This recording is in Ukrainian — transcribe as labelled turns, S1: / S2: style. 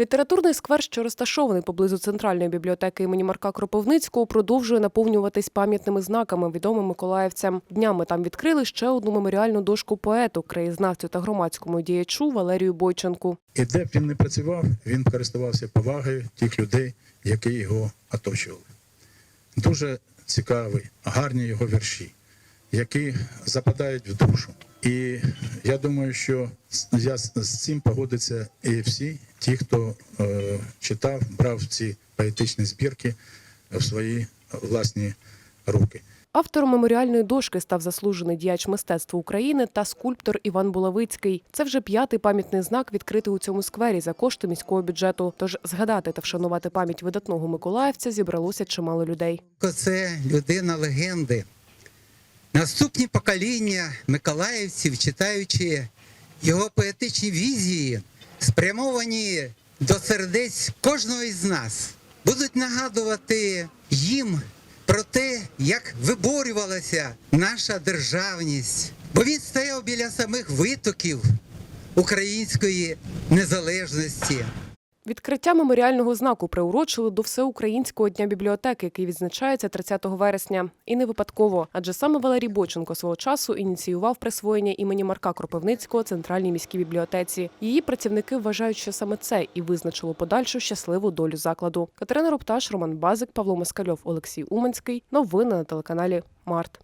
S1: Літературний сквер, що розташований поблизу центральної бібліотеки імені Марка Кропивницького, продовжує наповнюватись пам'ятними знаками відомим миколаївцям. Днями там відкрили ще одну меморіальну дошку поету, краєзнавцю та громадському діячу Валерію Бойченку.
S2: І де б він не працював, він користувався повагою тих людей, які його оточували. Дуже цікаві, гарні його вірші, які западають в душу. І я думаю, що я з цим погодяться і всі ті, хто е, читав, брав ці поетичні збірки в свої власні руки.
S1: Автором меморіальної дошки став заслужений діяч мистецтва України та скульптор Іван Булавицький. Це вже п'ятий пам'ятний знак, відкритий у цьому сквері за кошти міського бюджету. Тож згадати та вшанувати пам'ять видатного миколаївця зібралося чимало людей.
S3: Це людина легенди. Наступні покоління миколаївців, читаючи його поетичні візії, спрямовані до сердець кожного із нас, будуть нагадувати їм про те, як виборювалася наша державність. Бо він стояв біля самих витоків української незалежності.
S1: Відкриття меморіального знаку приурочили до всеукраїнського дня бібліотеки, який відзначається 30 вересня. І не випадково, адже саме Валерій Бойченко свого часу ініціював присвоєння імені Марка Кропивницького центральній міській бібліотеці. Її працівники вважають, що саме це і визначило подальшу щасливу долю закладу. Катерина Рупташ, Роман Базик, Павло Москальов, Олексій Уманський. Новини на телеканалі Март.